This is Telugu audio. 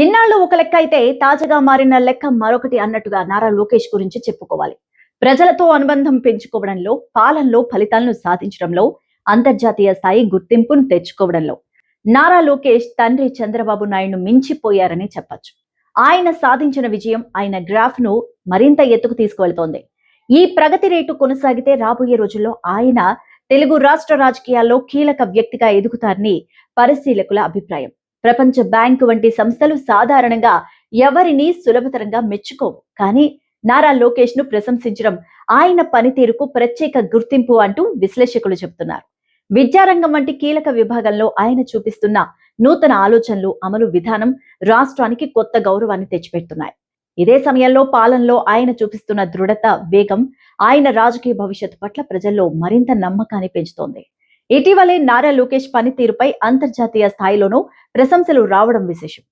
ఎన్నాళ్ళు ఒక లెక్క అయితే తాజాగా మారిన లెక్క మరొకటి అన్నట్టుగా నారా లోకేష్ గురించి చెప్పుకోవాలి. ప్రజలతో అనుబంధం పెంచుకోవడంలో పాలనలో ఫలితాలను సాధించడంలో అంతర్జాతీయ స్థాయి గుర్తింపును తెచ్చుకోవడంలో నారా లోకేష్ తండ్రి చంద్రబాబు నాయుడు మించిపోయారని చెప్పొచ్చు. ఆయన సాధించిన విజయం ఆయన గ్రాఫ్ను మరింత ఎత్తుకు తీసుకువెళ్తోంది. ఈ ప్రగతి రేటు కొనసాగితే రాబోయే రోజుల్లో ఆయన తెలుగు రాష్ట్ర రాజకీయాల్లో కీలక వ్యక్తిగా ఎదుగుతారని పరిశీలకుల అభిప్రాయం. ప్రపంచ బ్యాంకు వంటి సంస్థలు సాధారణంగా ఎవరిని సులభతరంగా మెచ్చుకోవు. కానీ నారా లోకేష్ను ప్రశంసించడం ఆయన పనితీరుకు ప్రత్యేక గుర్తింపు అంటూ విశ్లేషకులు చెబుతున్నారు. విద్యారంగం వంటి కీలక విభాగంలో ఆయన చూపిస్తున్న నూతన ఆలోచనలు అమలు విధానం రాష్ట్రానికి కొత్త గౌరవాన్ని తెచ్చిపెడుతున్నాయి. ఇదే సమయంలో పాలనలో ఆయన చూపిస్తున్న దృఢత వేగం ఆయన రాజకీయ భవిష్యత్తు పట్ల ప్రజల్లో మరింత నమ్మకాన్ని పెంచుతోంది. ఇటీవలే నారా లోకేష్ పనితీరుపై అంతర్జాతీయ స్థాయిలోనూ ప్రశంసలు రావడం విశేషం.